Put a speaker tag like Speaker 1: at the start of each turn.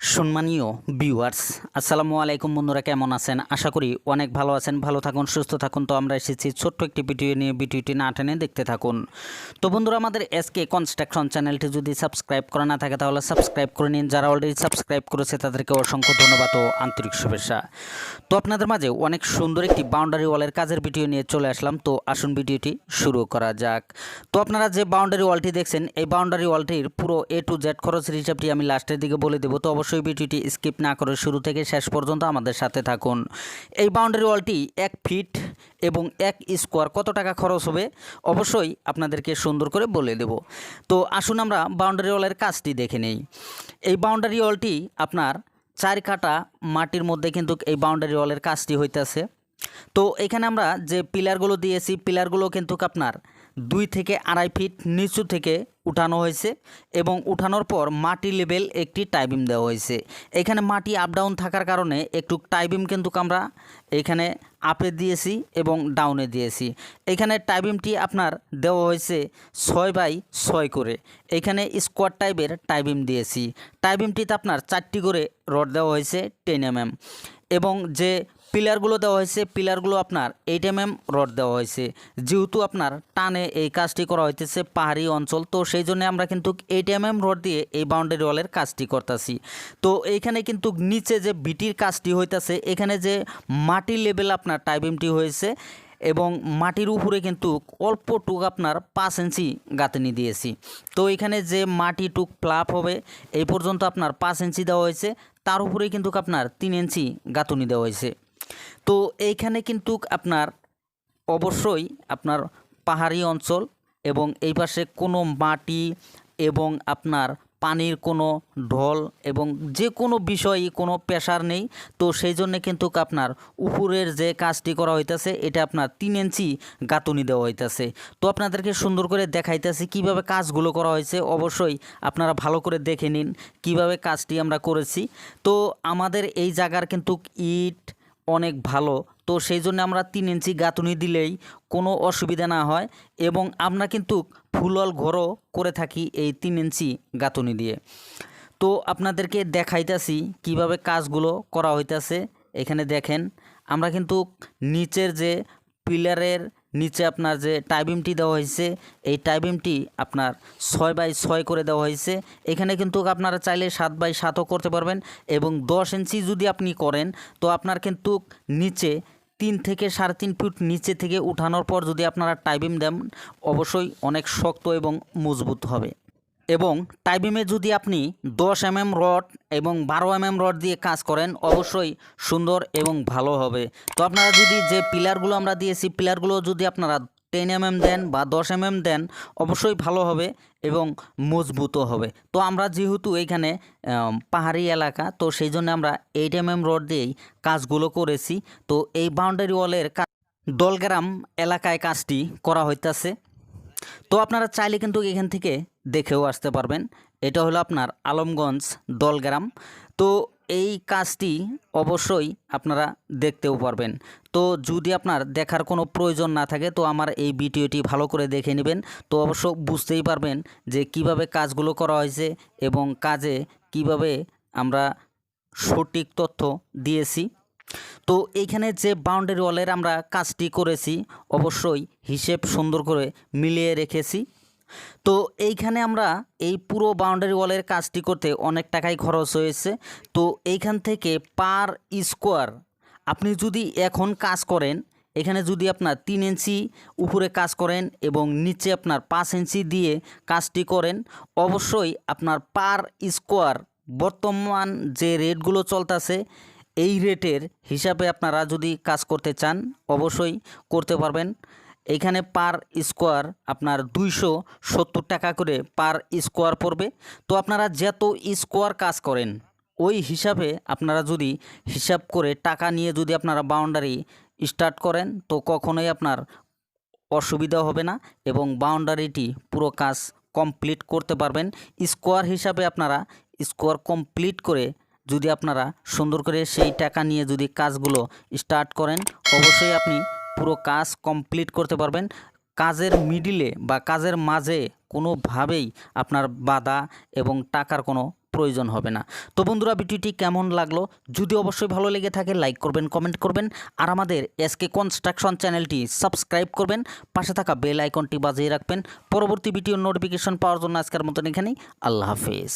Speaker 1: সম্মানীয় ভিউয়ার্স আসসালামু আলাইকুম বন্ধুরা, কেমন আছেন? আশা করি অনেক ভালো আছেন, ভালো থাকুন, সুস্থ থাকুন। তো আমরা এসেছি ছোট্ট একটি ভিডিও নিয়ে, ভিডিওটি না টেনে দেখতে থাকুন। তো বন্ধুরা, আমাদের এসকে কনস্ট্রাকশন চ্যানেলটি যদি সাবস্ক্রাইব করা না থাকে, তাহলে সাবস্ক্রাইব করে নিন। যারা অলরেডি সাবস্ক্রাইব করেছে, তাদেরকে অসংখ্য ধন্যবাদ ও আন্তরিক শুভেচ্ছা। তো আপনাদের মাঝে অনেক সুন্দর একটি বাউন্ডারি ওয়ালের কাজের ভিডিও নিয়ে চলে আসলাম। তো আসুন ভিডিওটি শুরু করা যাক। তো আপনারা যে বাউন্ডারি ওয়ালটি দেখছেন, এই বাউন্ডারি ওয়ালটির পুরো এ টু জেড খরচের হিসাবটি আমি লাস্টের দিকে বলে দেবো। তো অবশ্যই ভিডিওটি স্কিপ না করে শুরু থেকে শেষ পর্যন্ত আমাদের সাথে থাকুন। এই বাউন্ডারি ওয়ালটি এক ফিট এবং এক স্কোয়ার কত টাকা খরচ হবে? অবশ্যই আপনাদেরকে সুন্দর করে বলে দেব। তো আসুন আমরা বাউন্ডারি ওয়ালের কাজটি দেখে নেই। এই বাউন্ডারি ওয়ালটি আপনার চার কাটা মাটির মধ্যে কিন্তু এই বাউন্ডারি ওয়ালের কাজটি হইতেছে। তো এখানে আমরা যে পিলারগুলো দিয়েছি পিলারগুলো কিন্তু আপনার দুই থেকে আড়াই ফিট নিচু থেকে উঠানো হয়েছে এবং উঠানোর পর মাটি লেভেল একটি টাইবিম দেওয়া হয়েছে। এখানে মাটি আপ ডাউন থাকার কারণে একটু টাইবিম কিন্তু আমরা এখানে আপে দিয়েছি এবং ডাউনে দিয়েছি। এখানে টাইবিমটি আপনার দেওয়া হয়েছে ছয় বাই ছয় করে। এখানে স্কোয়ার টাইপের টাইবিম দিয়েছি। টাইবিমটিতে আপনার চারটি করে রড দেওয়া হয়েছে টেন এম এবং যে পিলারগুলো দেওয়া হয়েছে, পিলারগুলো আপনার এইট এম এম রড দেওয়া হয়েছে। যেহেতু আপনার টানে এই কাজটি করা হইতেছে পাহাড়ি অঞ্চল, তো সেই জন্য আমরা কিন্তু এইট এম এম রড দিয়ে এই বাউন্ডারি ওয়ালের কাজটি করতেছি। তো এইখানে কিন্তু নিচে যে বিটির কাজটি হইতেছে, এখানে যে মাটি লেভেল আপনার টাইবিমটি হয়েছে এবং মাটির উপরে কিন্তু অল্প টুক আপনার পাঁচ ইঞ্চি গাঁথনি দিয়েছি। তো এখানে যে মাটি টুক প্লাপ হবে, এই পর্যন্ত আপনার পাঁচ ইঞ্চি দেওয়া হয়েছে। তার উপরে কিন্তু আপনার তিন ইঞ্চি গাঁথনি দেওয়া হয়েছে। তো এইখানে কিন্তু আপনার অবশ্যই আপনার পাহাড়ি অঞ্চল এবং এই পাশে কোনো মাটি এবং আপনার পানির কোনো ঢল এবং যে কোনো বিষয়ই কোনো প্রেশার নেই। তো সেই জন্য কিন্তু আপনার উপরের যে কাজটি করা হইতেছে, এটা আপনার তিন ইঞ্চি গাঁথুনি দেওয়া হইতেছে। তো আপনাদেরকে সুন্দর করে দেখাইতেছি কীভাবে কাজগুলো করা হয়েছে। অবশ্যই আপনারা ভালো করে দেখে নিন কীভাবে কাজটি আমরা করেছি। তো আমাদের এই জায়গার কিন্তু ইট অনেক ভালো। তো সেই জন্য আমরা তিন ইঞ্চি গাঁথুনি দিলেই কোনো অসুবিধা না হয় এবং আমরা কিন্তু ফুলল ঘরও করে থাকি এই তিন ইঞ্চি গাঁথুনি দিয়ে। তো আপনাদেরকে দেখাইতেছি কীভাবে কাজগুলো করা হইতাছে। এখানে দেখেন, আমরা কিন্তু নিচের যে পিলারের নিচে আপনার যে টাইবিমটি দেওয়া হয়েছে এই টাইবিমটি আপনার ছয় বাই ছয় করে দেওয়া হয়েছে এখানে কিন্তু আপনারা চাইলে সাত বাই সাতও করতে পারবেন এবং দশ ইঞ্চি যদি আপনি করেন, তো আপনার কিন্তু নিচে তিন থেকে সাড়ে তিন ফুট নিচে থেকে উঠানোর পর যদি আপনারা টাইবিম দেন, অবশ্যই অনেক শক্ত এবং মজবুত হবে। এবং টাইবিমে যদি আপনি দশ এম এম রড এবং বারো এম এম রড দিয়ে কাজ করেন, অবশ্যই সুন্দর এবং ভালো হবে। তো আপনারা যদি যে পিলারগুলো আমরা দিয়েছি, পিলারগুলো যদি আপনারা টেন এম এম দেন বা দশ এম এম দেন অবশ্যই ভালো হবে এবং মজবুতও হবে। তো আমরা যেহেতু এইখানে পাহাড়ি এলাকা, তো সেই জন্য আমরা এইট এম এম রড দিয়েই কাজগুলো করেছি। তো এই বাউন্ডারি ওয়ালের দলগ্রাম এলাকায় কাজটি করা হইতাছে। তো আপনারা চাইলে কিন্তু এখান থেকে দেখেও আসতে পারবেন। এটা হলো আপনার আলমগঞ্জ দলগ্রাম। তো এই কাজটি অবশ্যই আপনারা দেখতেও পারবেন। তো যদি আপনার দেখার কোনো প্রয়োজন না থাকে, তো আমার এই ভিডিওটি ভালো করে দেখে নেবেন। তো অবশ্য বুঝতেই পারবেন যে কীভাবে কাজগুলো করা হয়েছে এবং কাজে কীভাবে আমরা সঠিক তথ্য দিয়েছি। তো এইখানে যে বাউন্ডারি ওয়ালের আমরা কাজটি করেছি, অবশ্যই হিসেব সুন্দর করে মিলিয়ে রেখেছি। তো এইখানে আমরা এই পুরো বাউন্ডারি ওয়ালের কাজটি করতে অনেক টাকাই খরচ হয়েছে। তো এইখান থেকে পার স্কোয়ার আপনি যদি এখন কাজ করেন, এখানে যদি আপনার তিন ইঞ্চি উপরে কাজ করেন এবং নিচে আপনার পাঁচ ইঞ্চি দিয়ে কাজটি করেন, অবশ্যই আপনার পার স্কোয়ার বর্তমান যে রেটগুলো চলতেছে, এই রেটের হিসাবে আপনারা যদি কাজ করতে চান, অবশ্যই করতে পারবেন। এখানে পার স্কোয়ার আপনার দুইশো সত্তর টাকা করে পার স্কোয়ার পড়বে। তো আপনারা যত স্কোয়ার কাজ করেন, ওই হিসাবে আপনারা যদি হিসাব করে টাকা নিয়ে যদি আপনারা বাউন্ডারি স্টার্ট করেন, তো কখনোই আপনার অসুবিধা হবে না এবং বাউন্ডারিটি পুরো কাজ কমপ্লিট করতে পারবেন। স্কোয়ার হিসাবে আপনারা স্কোয়ার কমপ্লিট করে যদি আপনারা সুন্দর করে সেই টাকা নিয়ে যদি কাজগুলো স্টার্ট করেন, অবশ্যই আপনি পুরো কাজ কমপ্লিট করতে পারবেন। কাজের মিডিলে বা কাজের মাঝে কোনোভাবেই আপনার বাধা এবং টাকার কোনো প্রয়োজন হবে না। তো বন্ধুরা, ভিডিওটি কেমন লাগল? যদি অবশ্যই ভালো লেগে থাকে লাইক করবেন কমেন্ট করবেন। আর আমাদের এসকে কনস্ট্রাকশন চ্যানেলটি সাবস্ক্রাইব করবেন। পাশে থাকা বেল আইকনটি বাজিয়ে রাখবেন। পরবর্তী ভিডিওর নোটিফিকেশন পাওয়ার জন্য আজকের মতন এখানেই। আল্লাহ হাফেজ।